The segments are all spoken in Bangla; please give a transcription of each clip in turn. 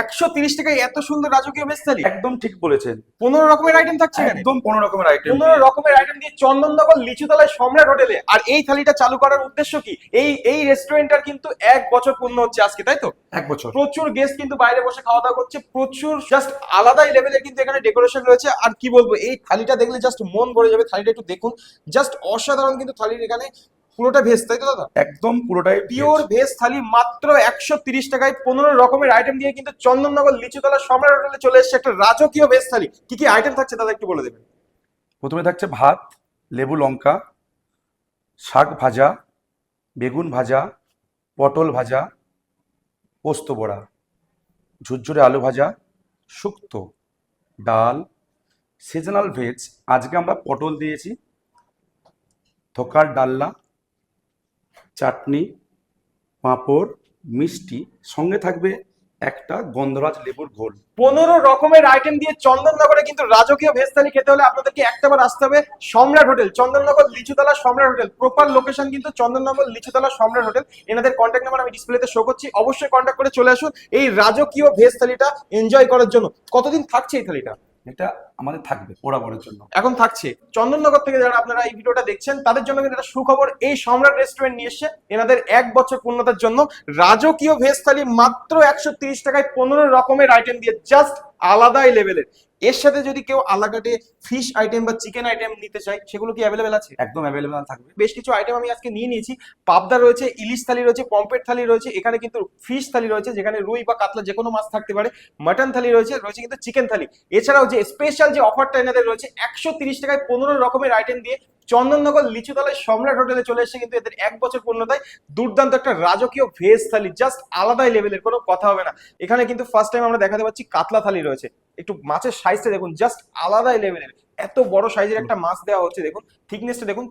একশো তিরিশ টাকায় এত সুন্দর রাজকীয় একদম ঠিক বলেছেন। পনেরো রকমের আইটেম থাকছে একদম পনেরো রকমের আইটেম পনেরো রকমের আইটেম দিয়ে চন্দননগর লিচুতলায় সম্রাট হোটেলে। আর এই থালিটা চালু করার উদ্দেশ্য কি? এই এই রেস্টুরেন্টটার কিন্তু এক বছর পূর্ণ হচ্ছে আজকে তাই তো? এক বছর। প্রচুর গেস্ট কিন্তু বাইরে বসে খাওয়া দাওয়া করছে প্রচুর জাস্ট আলাদাই লেভেলের কিন্তু এখানে ডেকোরেশন রয়েছে। আর কি বলব এই থালিটা দেখলে জাস্ট মন ভরে যাবে। থালিটা একটু দেখুন। জাস্ট অসাধারণ কিন্তু থালির এখানে পুরোটা ভেজ তাই তো দাদা? একদম পুরোটাই পিওর ভেজ থালি মাত্র একশো তিরিশ টাকায় পনেরো রকমের আইটেম দিয়ে কিন্তু চন্দননগর লিচুতলা সম্রাট হোটেলে চলে এসেছে একটা রাজকীয় ভেজ থালি। কি কি আইটেম থাকছে দাদা একটু বলে দেবেন? প্রথমে থাকছে ভাত লেবু লঙ্কা শাক ভাজা বেগুন ভাজা পটল ভাজা পোস্ত বড়া ঝুরঝুরে আলু ভাজা শুক্তো ডাল সিজনাল ভেজ আজকে আমরা পটল দিয়েছি থোকার ডাল্লা চাটনি, পাঁপড়, মিষ্টি, সঙ্গে থাকবে একটা গন্ধরাজ লেবুর ঘোল। পনেরো রকমের আইটেম দিয়ে চন্দননগরে কিন্তু রাজকীয় থালি খেতে হলে আপনাদেরকে একটাবার আসতে হবে সম্রাট হোটেল, চন্দননগর লিচুতলা সম্রাট হোটেল। প্রপার লোকেশন কিন্তু চন্দননগর লিচুতলা সম্রাট হোটেল। এনাদের কন্ট্যাক্ট নাম্বার আমি ডিসপ্লেতে শো করছি। অবশ্যই কন্ট্যাক্ট করে চলে আসুন এই রাজকীয় ভেজ থালিটা এনজয় করার জন্য। কতদিন থাকছে এই থালিটা? এটা আমাদের থাকবে বরাবরের জন্য। এখন থাকছে। চন্দননগর থেকে যারা আপনারা এই ভিডিওটা দেখছেন, তাদের জন্য কিন্তু একটা সুখবর, এই সম্রাট রেস্টুরেন্ট নিয়ে এসছে। এনাদের এক বছর পূর্ণতার জন্য রাজকীয় ভেজ থালি মাত্র একশো টাকায় পনেরো রকমের আইটেম দিয়ে জাস্ট আলাদাই লেভেলের এর সাথে যদি কেউ আলাকাটে ফিশ আইটেম বা চিকেন আইটেম নিতে চায় সেগুলো কি অ্যাভেলেবেল আছে? একদম অ্যাভেলেবেল থাকবে। বেশ কিছু আইটেম আমি আজকে নিয়ে নিয়েছি। পাবদা রয়েছে ইলিশ থালি রয়েছে পম্পেট থালি রয়েছে এখানে কিন্তু ফিশ থালি রয়েছে যেখানে রুই বা কাতলা যে কোনো মাছ থাকতে পারে। মাটন থালি রয়েছে রয়েছে কিন্তু চিকেন থালি। এছাড়াও যে স্পেশাল যে অফারটা এনাদের রয়েছে একশো তিরিশ টাকায় পনেরো রকমের আইটেম দিয়ে চন্দননগর লিচুতলায় সম্রাট হোটেলে চলে এসেছে কিন্তু এদের এক বছর পূর্ণতায়। দুর্দান্ত একটা রাজকীয় ভেজ থালি জাস্ট আলাদাই লেভেলের কোনো কথা হবে না। এখানে কিন্তু ফার্স্ট টাইম আমরা দেখাতে পাচ্ছি কাতলা থালি রয়েছে। একটু মাছের সাইজটা দেখুন জাস্ট আলাদা লেভেলের এত বড় সাইজের একটা মাছ দেওয়া হচ্ছে দেখুন। থিকনেসটা দেখুন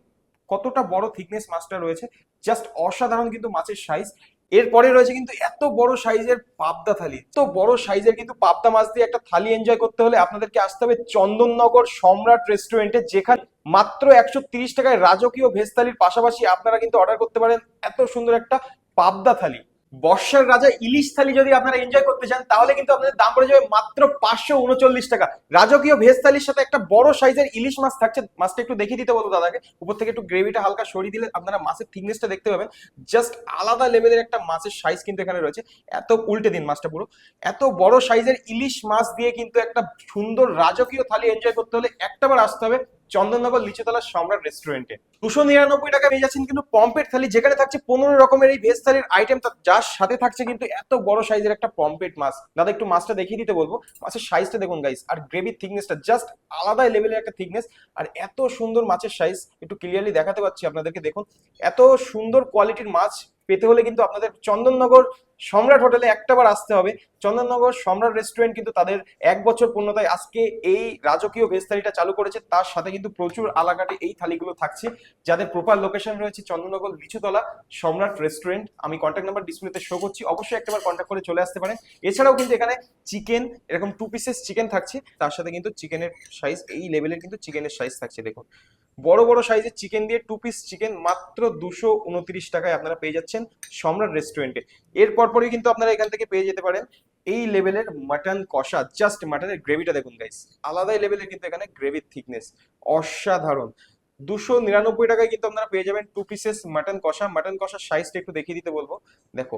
কতটা বড় থিকনেস মাছটা রয়েছে। জাস্ট অসাধারণ কিন্তু মাছের সাইজ এরপরে রয়েছে কিন্তু এত বড় সাইজের পাবদা থালি। এত বড় সাইজের কিন্তু পাবদা মাছ দিয়ে একটা থালি এনজয় করতে হলে আপনাদেরকে আসতে হবে চন্দননগর সম্রাট রেস্টুরেন্টে যেখানে মাত্র একশো তিরিশ টাকায় রাজকীয় ভেজ থালির পাশাপাশি আপনারা কিন্তু অর্ডার করতে পারেন এত সুন্দর একটা পাবদা থালি। বর্ষার রাজা ইলিশ থালি যদি আপনারা এনজয় করতে চান, তাহলে কিন্তু আপনাদের দাম পড়ে যাবে মাত্র পাঁচশো উনচল্লিশ টাকা। রাজকীয় ভেজ থালির সাথে একটা বড় সাইজের ইলিশ মাছ থাকছে। মাছটা একটু দেখিয়ে দিতে বলব দাদাকে। উপর থেকে একটু গ্রেভিটা হালকা সরিয়ে দিলে আপনারা মাছের থিকনেসটা দেখতে পাবেন। জাস্ট আলাদা লেভেলের একটা মাছের সাইজ কিন্তু এখানে রয়েছে। এত উল্টে দিন মাছটা পুরো। এত বড় সাইজের ইলিশ মাছ দিয়ে কিন্তু একটা সুন্দর রাজকীয় থালি এনজয় করতে হলে একটাবার আসতে হবে। চন্দননগর লিচুতলা সম্রাট রেস্টুরেন্টে দুশো নিরানব্বই টাকা পেয়ে যাচ্ছেন কিন্তু পম্পেট থালি, যেখানে থাকছে পনেরো রকমের এই ভেজ থালির আইটেম যার সাথে থাকছে কিন্তু এত বড় সাইজের একটা পম্পেট মাছ। দাদা, একটু মাছটা দেখিয়ে দিতে বলব। মাছের সাইজটা দেখুন গাইস আর গ্রেভির থিকনেসটা জাস্ট আলাদাই লেভেলের একটা থিকনেস আর এত সুন্দর মাছের সাইজ একটু ক্লিয়ারলি দেখাতে পাচ্ছি আপনাদেরকে, দেখুন। এত সুন্দর কোয়ালিটির মাছ পেতে হলে কিন্তু আপনাদের চন্দননগর সম্রাট হোটেলে একটাবার আসতে হবে। চন্দননগর সম্রাট রেস্টুরেন্ট কিন্তু তাদের এক বছর পূর্ণতায় আজকে এই রাজকীয় ভেজ থালিটা চালু করেছে। তার সাথে কিন্তু প্রচুর আলাকাটে এই থালিগুলো থাকছে, যাদের প্রপার লোকেশন রয়েছে চন্দননগর লিচুতলা সম্রাট রেস্টুরেন্ট আমি কন্ট্যাক্ট নাম্বার ডিসপ্লেতে শো করছি, অবশ্যই একটাবার কন্ট্যাক্ট করে চলে আসতে পারেন। এছাড়াও কিন্তু এখানে চিকেন এরকম টু পিসেস চিকেন থাকছে। তার সাথে কিন্তু চিকেনের সাইজ এই লেভেলের কিন্তু চিকেনের সাইজ থাকছে, দেখুন। বড় বড় সাইজের চিকেন দিয়ে টু পিস চিকেন মাত্র দুশো উনত্রিশ টাকায় আপনারা পেয়ে যাচ্ছেন সম্রাট রেস্টুরেন্টে এর পরপরই কিন্তু আপনারা এখান থেকে পেয়ে যেতে পারেন এই লেভেলের মাটন কষা জাস্ট মাটনের গ্রেভিটা দেখুন গাইস আলাদাই লেভেলের কিন্তু এখানে গ্রেভির থিকনেস অসাধারণ। দুশো নিরানব্বই টাকায় কিন্তু আপনারা পেয়ে যাবেন টু পিসেস মাটন কষা। মাটন কষার সাইজটা একটু দেখিয়ে দিতে বলব। দেখো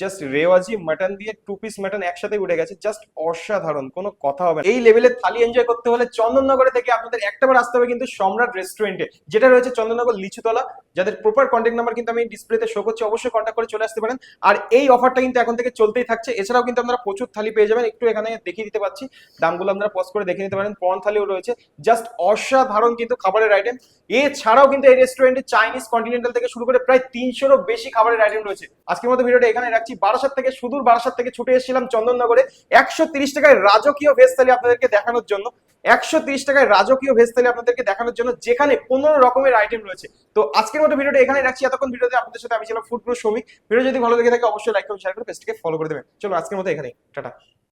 জাস্ট রেওয়াজি মাটন দিয়ে টু পিস মাটন একসাথে উঠে গেছে জাস্ট অসাধারণ, কোনো কথা হবে। এই লেভেলের থালি এনজয় করতে হলে চন্দননগরে থেকে আপনাদের একটাবার আসতে হবে কিন্তু সম্রাট রেস্টুরেন্টে যেটা রয়েছে চন্দননগর লিচুতলা। যাদের প্রপার কন্ট্যাক্ট নাম্বার কিন্তু আমি ডিসপ্লেতে শো করছি, অবশ্যই কন্ট্যাক্ট করে চলে আসতে পারেন। আর এই অফারটা কিন্তু এখন থেকে চলতেই থাকছে। এছাড়াও কিন্তু আপনারা প্রচুর থালি পেয়ে যাবেন, একটু এখানে দেখিয়ে দিতে পারছি দামগুলো আপনারা পজ করে দেখে নিতে পারেন। প্রন থালিও রয়েছে। জাস্ট অসাধারণ কিন্তু খাবারের আইটেম এছাড়াও কিন্তু এই রেস্টুরেন্টে চাইনিজ কন্টিনেন্টাল থেকে শুরু করে প্রায় তিনশোরও বেশি খাবারের আইটেম রয়েছে। আজকের মতো ভিডিওটা এখানে রাখছি। বারাসাত থেকে সুদূর বারাসাত থেকে ছুটে এসেছিলাম চন্দননগরে। একশো তিরিশ টাকায় রাজকীয় ভেজ আপনাদেরকে দেখানোর জন্য। একশো তিরিশ টাকায় রাজকীয় ভেজ আপনাদেরকে দেখানোর জন্য যেখানে পনেরো রকমের আইটেম রয়েছে। তো আজকের মতো ভিডিওটা এখানে রাখছি। এতক্ষণ ভিডিওতে আপনাদের সাথে আমি ছিলাম ফুড প্রো শ্রমিক ভিডিও যদি ভালো লেগে থাকে, অবশ্যই লাইক করুন শেয়ার করে পেজটিকে ফলো করে দেবেন। চলো আজকের মতো এখানেই। টাটা।